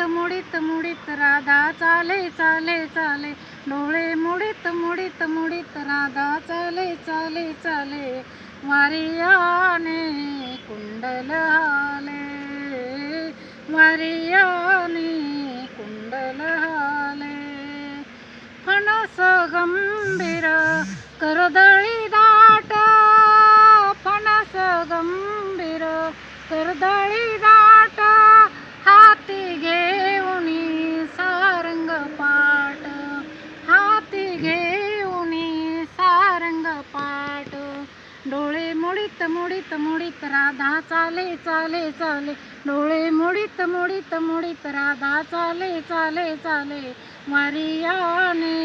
मुडीत मुडीत राधा चाले चाले चाले. डोळे मुडीत मुडीत मुडीत राधा चाले चाले चाले. वारियाने कुंडल हाले वारियाने कुंडल हाले मुडीत मोडीत राधा चाले चाले चाले. डोळे मुडीत मुडीत मोडीत राधा चाले चाले चाले. वारियाने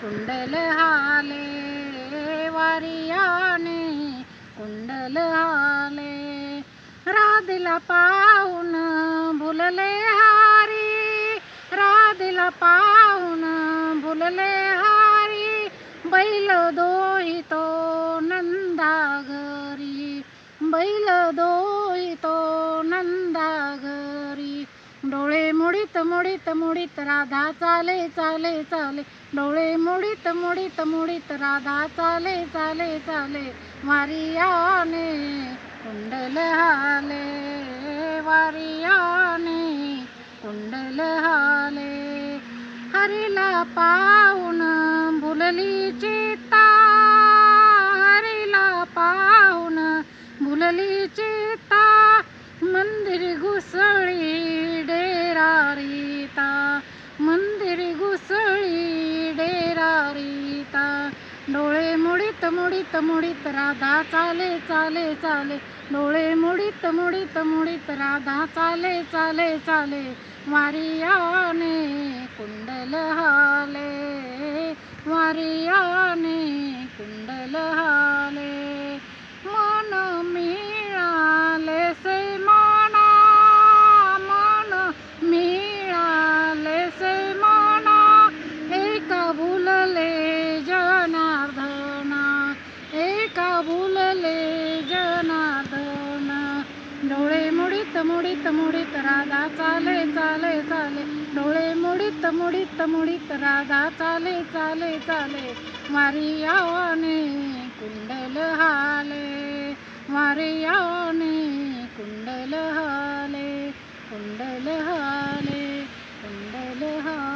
कुंडल हाले वारियाने कुंडल हाले. राधेला पाहून भुलले हारी राधेला पाहून भुलले हारी. बैल दोहितो नंदा घरी बैल दोहितो नंदा घरी डोळे मुडीत मुडीत मुडीत राधा चाले चाले चाले. डोळे मुडीत मुडीत मुडीत राधा चाले चाले चाले. वारियाने कुंडल हाले वारियाने कुंडल हाले. हरीला पाहून भुलली चित्त मुडीत मुडीत राधा चाले चाले चाले. डोळे मुडीत मुडीत मुडीत राधा चाले चाले चाले. वारियाने कुंडल हाले. वारियाने कुंडल हाले. भुलले जनादना डोळे मुडीत मुडीत मुडीत राधा चाले चाले चाले. डोळे मुडीत मुडीत मुडीत राधा चाले चाले चाले. वारियाने कुंडल हाले. वारियाने कुंडल हाले. कुंडल हाले कुंडल हाले.